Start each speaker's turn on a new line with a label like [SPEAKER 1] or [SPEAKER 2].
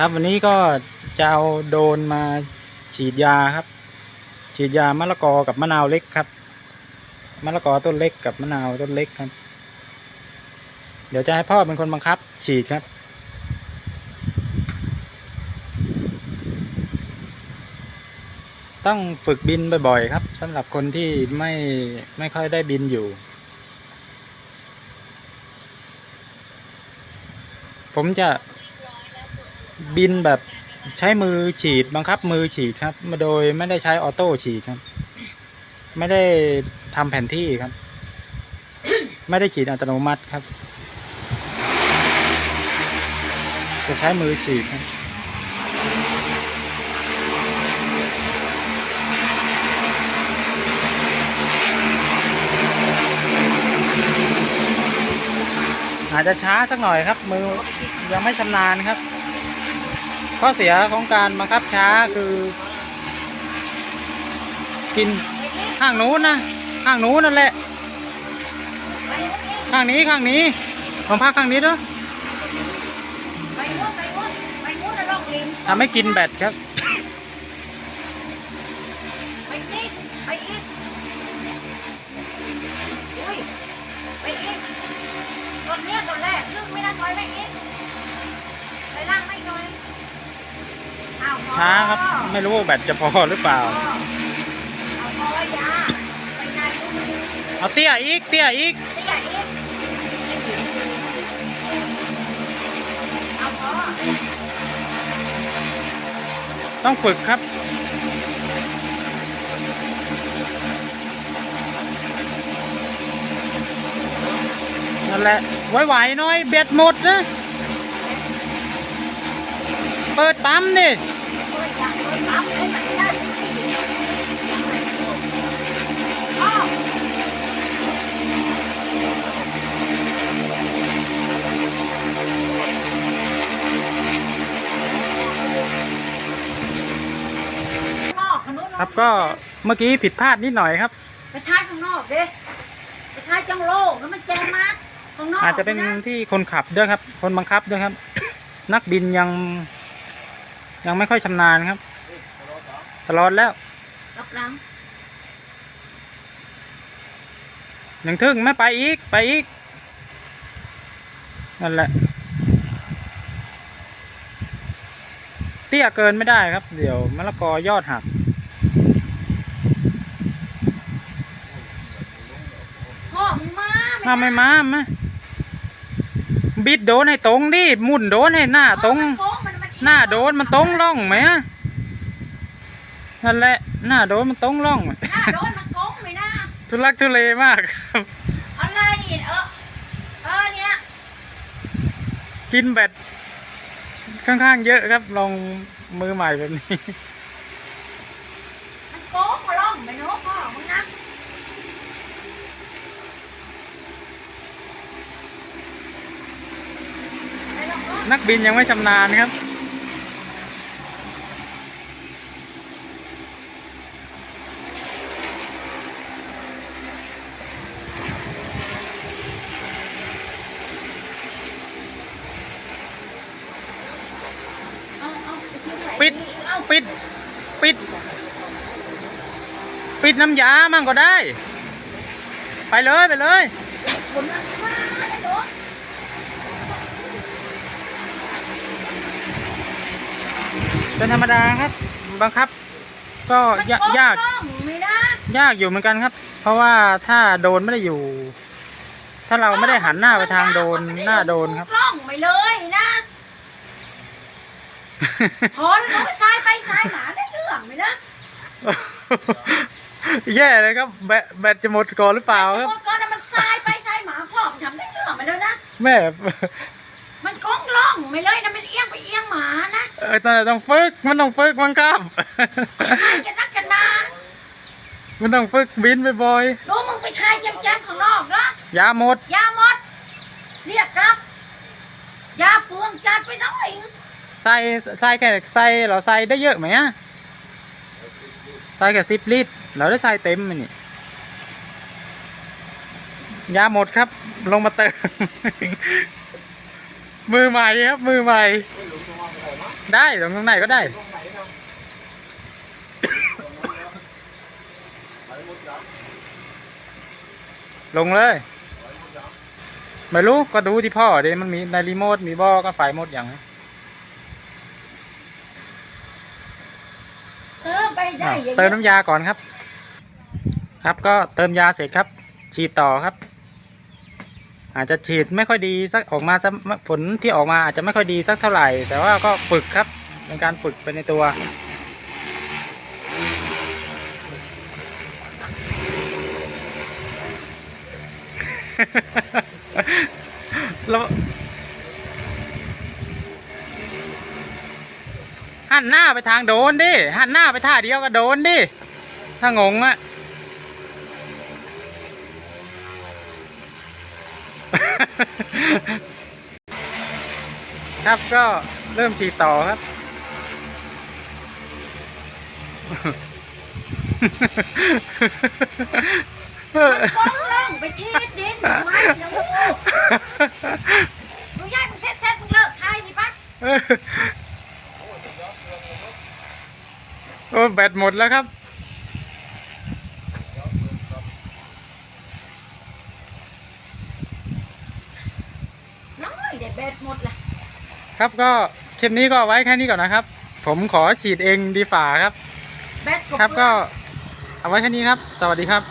[SPEAKER 1] ครับวันนี้ก็จะเอาโดนมาฉีดยาครับ ฉีดยามะละกอกับมะนาวเล็กครับมะละกอต้นเล็กกับมะนาวต้นเล็กครับ เดี๋ยวจะให้พ่อเป็นคนบังคับ ฉีดครับ ต้องฝึกบินบ่อยๆครับสำหรับคนที่ไม่ไม่ค่อยได้บินอยู่ ผมจะ บินแบบใช้มือฉีดบังคับมือฉีดครับ มาโดยไม่ได้ใช้ออโต้ฉีดครับ ไม่ได้ทำแผนที่ครับ ไม่ได้ฉีดอัตโนมัติครับ จะใช้มือฉีดครับอาจจะช้าสักหน่อยครับ มือยังไม่ชำนาญครับ ข้อเสียของการบังคับช้าคือ กินข้างนู้นนะข้างนู้นนั่นแหละ ข้างนี้ข้างนี้ลองพักข้างนี้ด้วย
[SPEAKER 2] ไปนู้นไปนู้นไปนู้นแล้วลองลิง
[SPEAKER 1] ทำให้กินแบตครับ
[SPEAKER 2] ไปอีกไปอีกอุ้ยไปอีกตอนเนี้ยตอนแรกซึ่งไม่ได้ถอยไปอีกไปล่างไม่ถอยอ้าวพอ
[SPEAKER 1] ช้าครับ ไม่รู้ว่าแบตจะพอหรือเปล่า
[SPEAKER 2] เอา
[SPEAKER 1] เตี้ยอีกเตี้ยอีก
[SPEAKER 2] เตี้ยอีก
[SPEAKER 1] ต้องฝึกครับ นั่นแหละไหวๆหน่อยเบ็ดหมดนะ เปิดปั๊มดิ
[SPEAKER 2] เปิดยาเปิดปั๊มให้มันได้อ้าว ข้างนอกข้างนู้น
[SPEAKER 1] ครับก็เมื่อกี้ผิดพลาดนิดหน่อยครับ
[SPEAKER 2] ไปท้ายข้างนอกเด้ไปท้ายจังโลกแล้วมันแจ้งมากข้างนอก
[SPEAKER 1] อาจจะเป็นที่คนขับด้วยครับ คนบังคับด้วยครับ นักบินยัง ยังไม่ค่อยชำนาญครับ ตลอดแล้ว
[SPEAKER 2] รับหลัง
[SPEAKER 1] ยังทึ่งไม่ไปอีกไปอีกนั่นแหละ เตี้ยเกินไม่ได้ครับ เดี๋ยวมะละกอยอดหัก
[SPEAKER 2] พ่อมึง มา
[SPEAKER 1] มาไม่มามาบิดโดนให้ตรงดิหมุนโดนให้หน้าตรง
[SPEAKER 2] มันโค้งมันมันอีก
[SPEAKER 1] หน้าโดนมันตรงร่องไหมอะนั่นแหละหน้าโดนมันตรงร่อง
[SPEAKER 2] หน้าโดนมันโค้งไหมนะ
[SPEAKER 1] ทุลักทุเลมากครับ
[SPEAKER 2] อะไรอีกเออเออเนี่ย
[SPEAKER 1] กินแบตค่อนข้างเยอะครับลองมือใหม่แบบนี้
[SPEAKER 2] มันโค้งมาล่องไปเนาะพ่อมึงนะไปลองเนอะ
[SPEAKER 1] นักบินยังไม่ชำนาญครับ
[SPEAKER 2] เอาเอาไปทิ้งไหน
[SPEAKER 1] ปิด
[SPEAKER 2] เอา
[SPEAKER 1] ปิด ปิด ปิดน้ำยามั่งก็ได้ ไปเลย ไปเลย
[SPEAKER 2] ชนมันมาเลยเนาะ
[SPEAKER 1] เป็นธรรมดาครับ บังคับ ก็ยากยาก
[SPEAKER 2] มันโค้งล่องไม่ได้
[SPEAKER 1] ยากอยู่เหมือนกันครับ เพราะว่าถ้าโดนไม่ได้อยู่ ถ้าเราไม่ได้หันหน้าไปทางโดนหน้าโดนครับ
[SPEAKER 2] ล่องไปเลยนะพอแล้วก็ซ้ายไปซ้ายหมาได้เรื่องไหมนะ
[SPEAKER 1] แย่เลยครับแบตแบตจะหมดก่อนหรือเปล่าครับ
[SPEAKER 2] ก่อนนะมันซ้ายไปซ้ายหมาพ่อมันทำได้เรื่องไปแล้วนะ
[SPEAKER 1] แม่
[SPEAKER 2] มันก้องล่องไปเลยนะมันเอียงไปเอียงหมา นะ
[SPEAKER 1] เออแต่ต้องฝึก มันต้องฝึกบังคับ
[SPEAKER 2] ให้กันนักกันมา
[SPEAKER 1] มันต้องฝึกบินบ่อย
[SPEAKER 2] ดูมึงไปทายแจมๆข้างนอกนะ
[SPEAKER 1] ๆยาหมด
[SPEAKER 2] ยาหมด เรียกครับ ยาเปลืองจัดไปหน้อย
[SPEAKER 1] ใส่ใส่แค่ใส่เราใส่ได้เยอะไหมอะใส่แค่สิบลิตร เราได้ใส่เต็มมันนี่ยาหมดครับ ลงมาเติม มือใหม่ครับ มือใหม่
[SPEAKER 3] ไม่รู้ตัวว่าอะ ไรวะ
[SPEAKER 1] ได้ลงตรงไหนก็ได้
[SPEAKER 3] ตรงไหนนะไปหมดยัง
[SPEAKER 1] ลงเลย
[SPEAKER 3] ไปหมดยัง
[SPEAKER 1] ไม่รู้ก็ดูที่พ่อดิมันมีในรีโมทมีบอก็ไฟหมดอย่าง
[SPEAKER 2] เติมไปได้
[SPEAKER 1] อะ
[SPEAKER 2] เยอะๆ
[SPEAKER 1] เติมน้ำยาก่อนครับ ครับก็เติมยาเสร็จครับ ฉีดต่อครับ อาจจะฉีดไม่ค่อยดีสักออกมาสักผลที่ออกมาอาจจะไม่ค่อยดีสักเท่าไหร่ แต่ว่าก็ฝึกครับเป็นการฝึกไปในตัวแล้วหันหน้าไปทางโดนดิหันหน้าไปท่าเดียวก็โดนดิถ้างงอะ ครับก็เริ่มฉีดต่อครับ
[SPEAKER 2] ฟ้องเรื่องไปชีดดินไว้เดี๋ยวมึงมึงย้ายมึงเซ็ตเซ็ตมึงเลิกทายสิปะ
[SPEAKER 1] โอ้แบตหมดแล้วครับ
[SPEAKER 2] น้อยเด็ดเบ็ด หมดละ
[SPEAKER 1] ครับก็คลิปนี้ก็ไว้แค่นี้ก่อนนะครับ ผมขอฉีดเองดีฝ่าครับ
[SPEAKER 2] เบ็ด
[SPEAKER 1] ครับก็ เอาไว้แค่นี้ครับ สวัสดีครับ